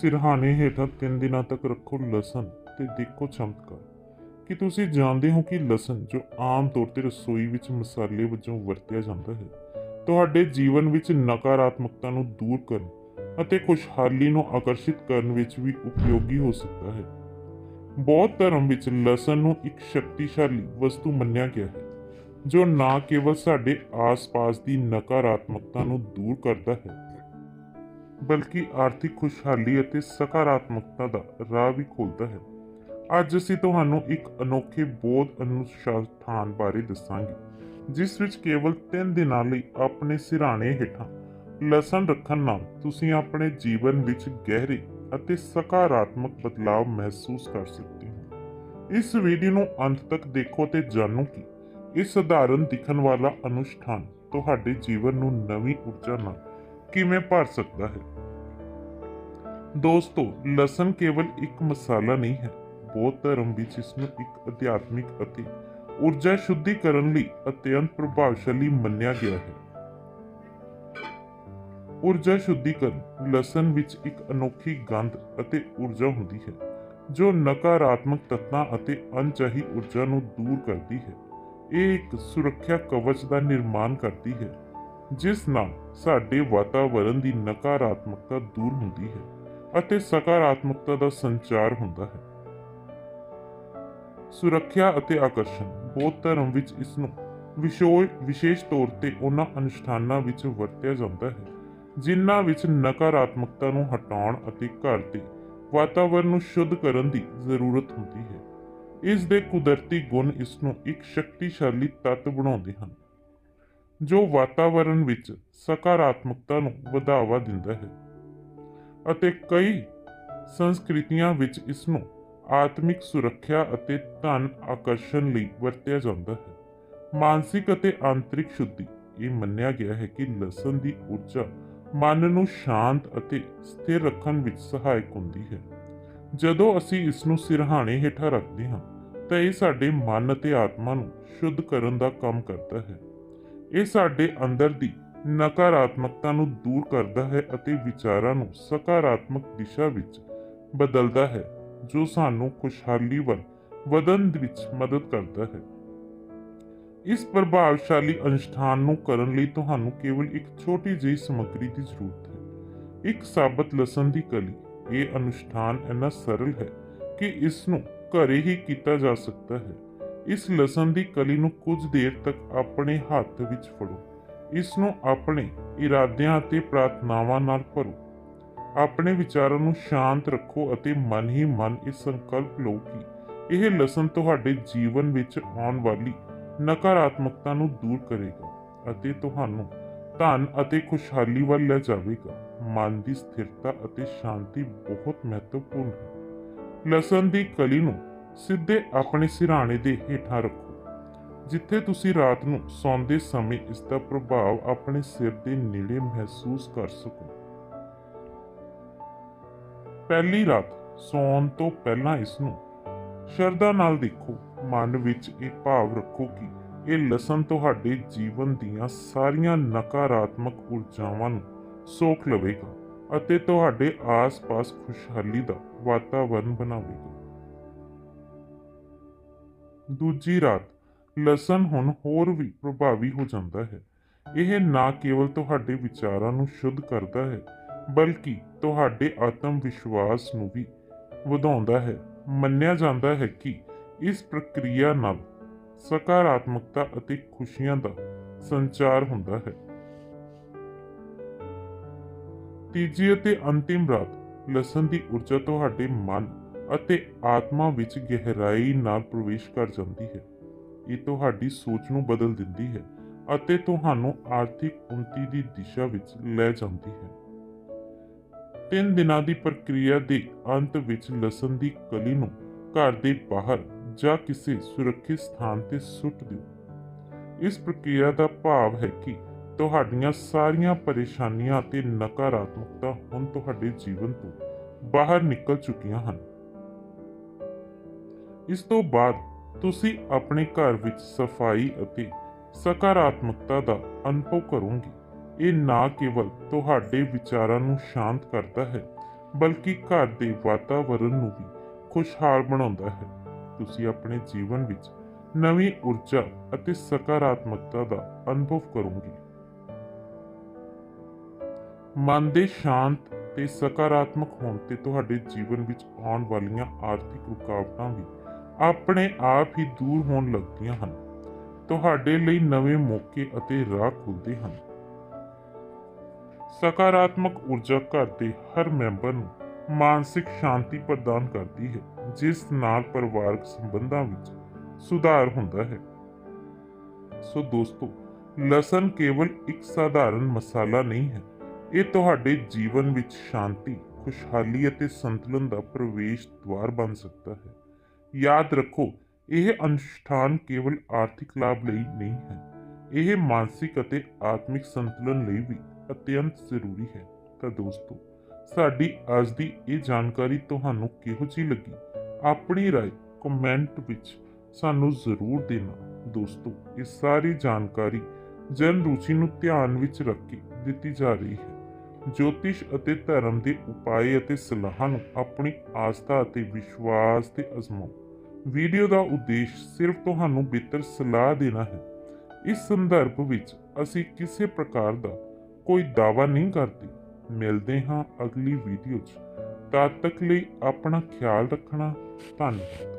ਸਿਰਹਾਣੇ ਹੇਠਾਂ 3 ਦਿਨਾਂ ਤੱਕ ਰੱਖੋ ਲਸਣ ਤੇ ਦੇਖੋ ਚਮਤਕਾਰ। ਕੀ ਤੁਸੀਂ ਜਾਣਦੇ ਹੋ ਕਿ ਲਸਣ ਜੋ ਆਮ ਤੌਰ ਤੇ ਰਸੋਈ ਵਿੱਚ ਮਸਾਲੇ ਵਜੋਂ ਵਰਤਿਆ ਜਾਂਦਾ ਹੈ, ਤੁਹਾਡੇ ਜੀਵਨ ਵਿੱਚ ਨਕਾਰਾਤਮਕਤਾ ਨੂੰ ਦੂਰ ਕਰਨ ਅਤੇ ਖੁਸ਼ਹਾਲੀ ਨੂੰ ਆਕਰਸ਼ਿਤ ਕਰਨ ਵਿੱਚ ਵੀ ਉਪਯੋਗੀ ਹੋ ਸਕਦਾ ਹੈ? ਬੌਧ ਧਰਮ ਵਿੱਚ ਲਸਣ ਨੂੰ ਇੱਕ ਸ਼ਕਤੀਸ਼ਾਲੀ ਵਸਤੂ ਮੰਨਿਆ ਗਿਆ ਹੈ, ਜੋ ਨਾ ਕੇਵਲ ਸਾਡੇ ਆਸ-ਪਾਸ ਦੀ ਨਕਾਰਾਤਮਕਤਾ ਨੂੰ ਦੂਰ ਕਰਦਾ ਹੈ ਬਲਕਿ ਆਰਥਿਕ ਖੁਸ਼ਹਾਲੀ ਅਤੇ ਸਕਾਰਾਤਮਕਤਾ ਦਾ ਰਾਹ ਵੀ ਖੋਲ੍ਹਦਾ ਹੈ। ਅੱਜ ਅਸੀਂ ਤੁਹਾਨੂੰ ਇੱਕ ਅਨੋਖੇ ਬੌਧ ਅਨੁਸ਼ਾਸਨ ਬਾਰੇ ਦੱਸਾਂਗੇ, ਜਿਸ ਵਿੱਚ ਕੇਵਲ 3 ਦਿਨਾਂ ਲਈ ਆਪਣੇ ਸਿਰਹਾਣੇ ਹੇਠਾਂ ਲਸਣ ਰੱਖਣ ਨਾਲ ਤੁਸੀਂ ਆਪਣੇ ਜੀਵਨ ਵਿੱਚ ਗਹਿਰੇ ਅਤੇ ਸਕਾਰਾਤਮਕ ਬਦਲਾਅ ਮਹਿਸੂਸ ਕਰ ਸਕਦੇ ਹੋ। ਇਸ ਵੀਡੀਓ ਨੂੰ ਅੰਤ ਤੱਕ ਦੇਖੋ ਤੇ ਜਾਣੋ ਕਿ ਇਹ ਸਧਾਰਨ ਦਿਖਣ ਵਾਲਾ ਅਨੁਸ਼ਠਾਨ ਤੁਹਾਡੇ ਜੀਵਨ ਨੂੰ ਨਵੀਂ ਊਰਜਾ ਨਾਲ ਕਿਵੇਂ ਭਰ ਸਕਦਾ ਹੈ? ਦੋਸਤੋ, ਲਸਣ ਕੇਵਲ ਇੱਕ ਮਸਾਲਾ ਨਹੀਂ ਹੈ। ਬੌਧ ਧਰਮ ਵਿੱਚ ਇਸ ਨੂੰ ਇੱਕ ਅਧਿਆਤਮਿਕ ਅਤੇ ਊਰਜਾ ਸ਼ੁੱਧੀਕਰਨ ਲਈ ਅਤਿਅੰਤ ਪ੍ਰਭਾਵਸ਼ਾਲੀ ਮੰਨਿਆ ਗਿਆ ਹੈ। ਊਰਜਾ ਸ਼ੁੱਧੀਕਰਨ ਲਸਣ ਵਿੱਚ ਇੱਕ ਅਨੋਖੀ ਗੰਧ ਅਤੇ ਊਰਜਾ ਹੁੰਦੀ ਹੈ, ਜੋ ਨਕਾਰਾਤਮਕ ਤੱਤਾਂ ਅਤੇ ਅਣਚਾਹੀ ਊਰਜਾ ਨੂੰ ਦੂਰ ਕਰਦੀ ਹੈ। ਇਹ ਇੱਕ ਸੁਰੱਖਿਆ ਕਵਚ ਦਾ ਨਿਰਮਾਣ ਕਰਦੀ ਹੈ। ਜਿਸ ਨਾਲ ਸਾਡੇ ਵਾਤਾਵਰਣ ਦੀ ਨਕਾਰਾਤਮਕਤਾ ਦੂਰ ਹੁੰਦੀ ਹੈ ਅਤੇ ਸਕਾਰਾਤਮਕਤਾ ਦਾ ਸੰਚਾਰ ਹੁੰਦਾ ਹੈ। ਸੁਰੱਖਿਆ ਅਤੇ ਆਕਰਸ਼ਣ ਬੌਧ ਧਰਮ ਵਿੱਚ ਇਸ ਨੂੰ ਵਿਸ਼ੇਸ਼ ਤੌਰ ਤੇ ਉਹਨਾਂ ਅਨੁਸ਼ਠਾਨਾਂ ਵਿੱਚ ਵਰਤਿਆ ਜਾਂਦਾ ਹੈ, ਜਿਨ੍ਹਾਂ ਵਿੱਚ ਨਕਾਰਾਤਮਕਤਾ ਨੂੰ ਹਟਾਉਣ ਅਤੇ ਘਰ ਦੇ ਵਾਤਾਵਰਣ ਨੂੰ ਸ਼ੁੱਧ ਕਰਨ ਦੀ ਜ਼ਰੂਰਤ ਹੁੰਦੀ ਹੈ। ਇਸ ਦੇ ਕੁਦਰਤੀ ਗੁਣ ਇਸ ਨੂੰ ਇੱਕ ਸ਼ਕਤੀਸ਼ਾਲੀ ਤੱਤ ਬਣਾਉਂਦੇ ਹਨ। ਜੋ ਵਾਤਾਵਰਣ ਵਿੱਚ ਸਕਾਰਾਤਮਕਤਾ ਨੂੰ ਵਧਾਵਾ ਦਿੰਦਾ ਹੈ ਅਤੇ ਕਈ ਸੰਸਕ੍ਰਿਤੀਆਂ ਵਿੱਚ ਇਸ ਨੂੰ ਆਤਮਿਕ ਸੁਰੱਖਿਆ ਅਤੇ ਧਨ ਆਕਰਸ਼ਣ ਲਈ ਵਰਤਿਆ ਜਾਂਦਾ ਹੈ। ਮਾਨਸਿਕ ਅਤੇ ਆਂਤਰਿਕ ਸ਼ੁੱਧੀ, ਇਹ ਮੰਨਿਆ ਗਿਆ ਹੈ ਕਿ ਲਸਣ ਦੀ ਊਰਜਾ ਮਨ ਨੂੰ ਸ਼ਾਂਤ ਅਤੇ ਸਥਿਰ ਰੱਖਣ ਵਿੱਚ ਸਹਾਇਕ ਹੁੰਦੀ ਹੈ। ਜਦੋਂ ਅਸੀਂ ਇਸ ਨੂੰ ਸਿਰਹਾਣੇ ਹੇਠਾਂ ਰੱਖਦੇ ਹਾਂ, ਤਾਂ ਇਹ ਸਾਡੇ ਮਨ ਅਤੇ ਆਤਮਾ ਨੂੰ ਸ਼ੁੱਧ ਕਰਨ ਦਾ ਕੰਮ ਕਰਦਾ ਹੈ। ਇਹ ਸਾਡੇ ਅੰਦਰ ਦੀ ਨਕਾਰਾਤਮਕਤਾ ਨੂੰ ਦੂਰ ਕਰਦਾ ਹੈ ਅਤੇ ਵਿਚਾਰਾਂ ਨੂੰ ਸਕਾਰਾਤਮਕ ਦਿਸ਼ਾ ਵਿੱਚ ਬਦਲਦਾ ਹੈ, ਜੋ ਸਾਨੂੰ ਖੁਸ਼ਹਾਲੀ ਵੱਲ ਵਧਣ ਵਿੱਚ ਮਦਦ ਕਰਦਾ ਹੈ। ਇਸ ਪ੍ਰਭਾਵਸ਼ਾਲੀ ਅਨੁਸ਼ਠਾਨ ਨੂੰ ਕਰਨ ਲਈ ਤੁਹਾਨੂੰ ਕੇਵਲ ਇੱਕ ਛੋਟੀ ਜਿਹੀ ਸਮੱਗਰੀ ਦੀ ਜ਼ਰੂਰਤ ਹੈ। ਇੱਕ ਸਾਬਤ ਲਸਣ ਦੀ ਕਲੀ, ਇਹ ਅਨੁਸ਼ਠਾਨ ਇੰਨਾ ਸਰਲ ਹੈ ਕਿ ਇਸ ਨੂੰ ਘਰੇ ਹੀ ਕੀਤਾ ਜਾ ਸਕਦਾ ਹੈ। ਇਸ ਲਸਣ ਦੀ ਕਲੀ ਨੂੰ ਕੁਝ ਦੇਰ ਤੱਕ ਆਪਣੇ ਹੱਥ ਵਿੱਚ ਫੜੋ। ਇਸ ਨੂੰ ਆਪਣੇ ਇਰਾਦਿਆਂ ਅਤੇ ਪ੍ਰਾਰਥਨਾਵਾਂ ਨਾਲ ਭਰੋ। ਆਪਣੇ ਵਿਚਾਰਾਂ ਨੂੰ ਸ਼ਾਂਤ ਰੱਖੋ ਅਤੇ ਮਨ ਹੀ ਮਨ ਇਹ ਸੰਕਲਪ ਲਓ ਕਿ ਇਹ ਲਸਣ ਤੁਹਾਡੇ ਜੀਵਨ ਵਿੱਚ ਆਉਣ ਵਾਲੀ ਨਕਾਰਾਤਮਕਤਾ ਨੂੰ ਦੂਰ ਕਰੇਗਾ ਅਤੇ ਤੁਹਾਨੂੰ ਧਨ ਅਤੇ ਖੁਸ਼ਹਾਲੀ ਵੱਲ ਲੈ ਜਾਵੇਗਾ। ਮਨ ਦੀ ਸਥਿਰਤਾ ਅਤੇ ਸ਼ਾਂਤੀ ਬਹੁਤ ਮਹੱਤਵਪੂਰਨ ਹੈ। ਲਸਣ ਦੀ ਕਲੀ ਨੂੰ ਸਿੱਧੇ ਆਪਣੇ ਸਿਰਹਾਣੇ ਦੇ ਹੇਠਾਂ ਰੱਖੋ। ਜਿੱਥੇ ਤੁਸੀਂ ਰਾਤ ਨੂੰ ਸੌਂਦੇ ਸਮੇਂ ਇਸ ਦਾ ਪ੍ਰਭਾਵ ਆਪਣੇ ਸਿਰ ਦੇ ਨੇੜੇ ਮਹਿਸੂਸ ਕਰ ਸਕੋ। ਪਹਿਲੀ ਰਾਤ ਸੌਣ ਤੋਂ ਪਹਿਲਾਂ ਇਸ ਨੂੰ ਸ਼ਰਧਾ ਨਾਲ ਦੇਖੋ। ਮਨ ਵਿੱਚ ਇਹ ਭਾਵ ਰੱਖੋ ਕਿ ਇਹ ਲਸਣ ਤੁਹਾਡੇ ਜੀਵਨ ਦੀਆਂ ਸਾਰੀਆਂ ਨਕਾਰਾਤਮਕ ਊਰਜਾਵਾਂ ਨੂੰ ਸੋਖ ਲਵੇਗਾ ਅਤੇ ਤੁਹਾਡੇ ਆਸ-ਪਾਸ ਖੁਸ਼ਹਾਲੀ ਦਾ ਵਾਤਾਵਰਣ ਬਣਾਵੇਗਾ। ਦੂਜੀ ਰਾਤ ਲਸਣ ਹੁਣ ਹੋਰ ਵੀ ਪ੍ਰਭਾਵੀ ਹੋ ਜਾਂਦਾ ਹੈ। ਇਹ ਨਾ ਕੇਵਲ ਤੁਹਾਡੇ ਵਿਚਾਰਾਂ ਨੂੰ ਸ਼ੁੱਧ ਕਰਦਾ ਹੈ, ਬਲਕਿ ਤੁਹਾਡੇ ਆਤਮ ਵਿਸ਼ਵਾਸ ਨੂੰ ਵੀ ਵਧਾਉਂਦਾ ਹੈ। ਮੰਨਿਆ ਜਾਂਦਾ ਹੈ ਕਿ ਇਸ ਪ੍ਰਕਿਰਿਆ ਨਾਲ ਸਕਾਰਾਤਮਕਤਾ ਅਤੇ ਖੁਸ਼ੀਆਂ ਦਾ ਸੰਚਾਰ ਹੁੰਦਾ ਹੈ। ਤੀਜੀ ਅਤੇ ਅੰਤਿਮ ਰਾਤ ਲਸਣ ਦੀ ਊਰਜਾ ਤੁਹਾਡੇ ਮਨ ਅਤੇ ਆਤਮਾ ਵਿੱਚ ਗਹਿਰਾਈ ਨਾਲ ਪ੍ਰਵੇਸ਼ ਕਰ ਜਾਂਦੀ ਹੈ। ਇਹ ਤੁਹਾਡੀ ਸੋਚ ਨੂੰ ਬਦਲ ਦਿੰਦੀ ਹੈ ਅਤੇ ਤੁਹਾਨੂੰ ਆਰਥਿਕ ਉન્નਤੀ ਦੀ ਦਿਸ਼ਾ ਵਿੱਚ ਲੈ ਜਾਂਦੀ ਹੈ। ਤਿੰਨ ਦਿਨਾਂ ਦੀ ਪ੍ਰਕਿਰਿਆ ਦੇ ਅੰਤ ਵਿੱਚ ਲਸਣ ਦੀ ਕਲੀ ਨੂੰ ਘਰ ਦੇ ਬਾਹਰ ਜਾਂ ਕਿਸੇ ਸੁਰੱਖਿਅਤ ਸਥਾਨ ਤੇ ਸੁੱਟ ਦਿਓ। ਇਸ ਪ੍ਰਕਿਰਿਆ ਦਾ ਭਾਵ ਹੈ ਕਿ ਤੁਹਾਡੀਆਂ ਸਾਰੀਆਂ ਪਰੇਸ਼ਾਨੀਆਂ ਅਤੇ ਨਕਾਰਾਤਮਕਤਾ ਹੁਣ ਤੁਹਾਡੇ ਜੀਵਨ ਤੋਂ ਬਾਹਰ ਨਿਕਲ ਚੁੱਕੀਆਂ ਹਨ। ਇਸ ਤੋਂ ਬਾਅਦ ਤੁਸੀਂ ਆਪਣੇ ਘਰ ਵਿੱਚ ਸਫ਼ਾਈ ਅਤੇ ਸਕਾਰਾਤਮਕਤਾ ਦਾ ਅਨੁਭਵ ਕਰੋਗੇ। ਇਹ ਨਾ ਕੇਵਲ ਤੁਹਾਡੇ ਵਿਚਾਰਾਂ ਨੂੰ ਸ਼ਾਂਤ ਕਰਦਾ ਹੈ, ਬਲਕਿ ਘਰ ਦੇ ਵਾਤਾਵਰਣ ਨੂੰ ਵੀ ਖੁਸ਼ਹਾਲ ਬਣਾਉਂਦਾ ਹੈ। ਤੁਸੀਂ ਆਪਣੇ ਜੀਵਨ ਵਿੱਚ ਨਵੀਂ ਊਰਜਾ ਅਤੇ ਸਕਾਰਾਤਮਕਤਾ ਦਾ ਅਨੁਭਵ ਕਰੋਗੇ। ਮਨ ਦੇ ਸ਼ਾਂਤ ਤੇ ਸਕਾਰਾਤਮਕ ਹੋਣ ਤੇ ਤੁਹਾਡੇ ਜੀਵਨ ਵਿੱਚ ਆਉਣ ਵਾਲੀਆਂ ਆਰਥਿਕ ਰੁਕਾਵਟਾਂ ਵੀ ਆਪਣੇ ਆਪ ਹੀ ਦੂਰ ਹੋਣ ਲੱਗਦੀਆਂ ਹਨ। ਤੁਹਾਡੇ ਲਈ ਨਵੇਂ ਮੌਕੇ ਅਤੇ ਰਾਹ ਖੁੱਲਦੇ ਹਨ। ਸਕਾਰਾਤਮਕ ਊਰਜਾ ਘਰ ਦੇ ਹਰ ਮੈਂਬਰ ਨੂੰ ਮਾਨਸਿਕ ਸ਼ਾਂਤੀ ਪ੍ਰਦਾਨ ਕਰਦੀ ਹੈ, ਜਿਸ ਨਾਲ ਪਰਿਵਾਰਕ ਸੰਬੰਧਾਂ ਵਿੱਚ ਸੁਧਾਰ ਹੁੰਦਾ ਹੈ। ਸੋ ਦੋਸਤੋ, ਲਸਣ ਕੇਵਲ ਇੱਕ ਸਾਧਾਰਨ ਮਸਾਲਾ ਨਹੀਂ ਹੈ। ਇਹ ਤੁਹਾਡੇ ਜੀਵਨ ਵਿੱਚ ਸ਼ਾਂਤੀ, ਖੁਸ਼ਹਾਲੀ ਅਤੇ ਸੰਤੁਲਨ ਦਾ ਪ੍ਰਵੇਸ਼ ਦੁਆਰ ਬਣ ਸਕਦਾ ਹੈ। ਯਾਦ ਰੱਖੋ ਇਹ ਅਨੁਸ਼ਠਾਨ ਕੇਵਲ ਆਰਥਿਕ ਲਾਭ ਲਈ ਨਹੀਂ ਹੈ ਇਹ ਮਾਨਸਿਕ ਅਤੇ ਆਤਮਿਕ ਸੰਤੁਲਨ ਲਈ ਵੀ ਅਤਿਅੰਤ ਜ਼ਰੂਰੀ ਹੈ ਤਾਂ ਦੋਸਤੋ ਸਾਡੀ ਅੱਜ ਦੀ ਇਹ ਜਾਣਕਾਰੀ ਤੁਹਾਨੂੰ ਕਿਹੋ ਜਿਹੀ ਲੱਗੀ ਆਪਣੀ رائے ਕਮੈਂਟ ਵਿੱਚ ਸਾਨੂੰ ਜ਼ਰੂਰ ਦੇਣਾ ਦੋਸਤੋ ਇਹ ਸਾਰੀ ਜਾਣਕਾਰੀ ਜਨ ਰੁਚੀ ਨੂੰ ਧਿਆਨ ਵਿੱਚ ਰੱਖ ਕੇ ਦਿੱਤੀ ਜਾ ਰਹੀ ਹੈ ਜੋਤਿਸ਼ ਅਤੇ ਧਰਮ ਦੇ ਉਪਾਏ ਅਤੇ ਸਲਾਹਾਂ ਨੂੰ ਆਪਣੀ ਆਸਥਾ ਅਤੇ ਵਿਸ਼ਵਾਸ ਤੇ ਅਜ਼ਮਾਓ ਵੀਡੀਓ ਦਾ ਉਦੇਸ਼ ਸਿਰਫ ਤੁਹਾਨੂੰ ਬਿਹਤਰ ਸਲਾਹ ਦੇਣਾ ਹੈ। ਇਸ ਸੰਦਰਭ ਵਿੱਚ ਅਸੀਂ ਕਿਸੇ ਪ੍ਰਕਾਰ ਦਾ ਕੋਈ ਦਾਅਵਾ ਨਹੀਂ ਕਰਦੇ। ਮਿਲਦੇ ਹਾਂ ਅਗਲੀ ਵੀਡੀਓ 'ਚ। ਤਦ ਤੱਕ ਲਈ ਆਪਣਾ ਖਿਆਲ ਰੱਖਣਾ। ਧੰਨਵਾਦ।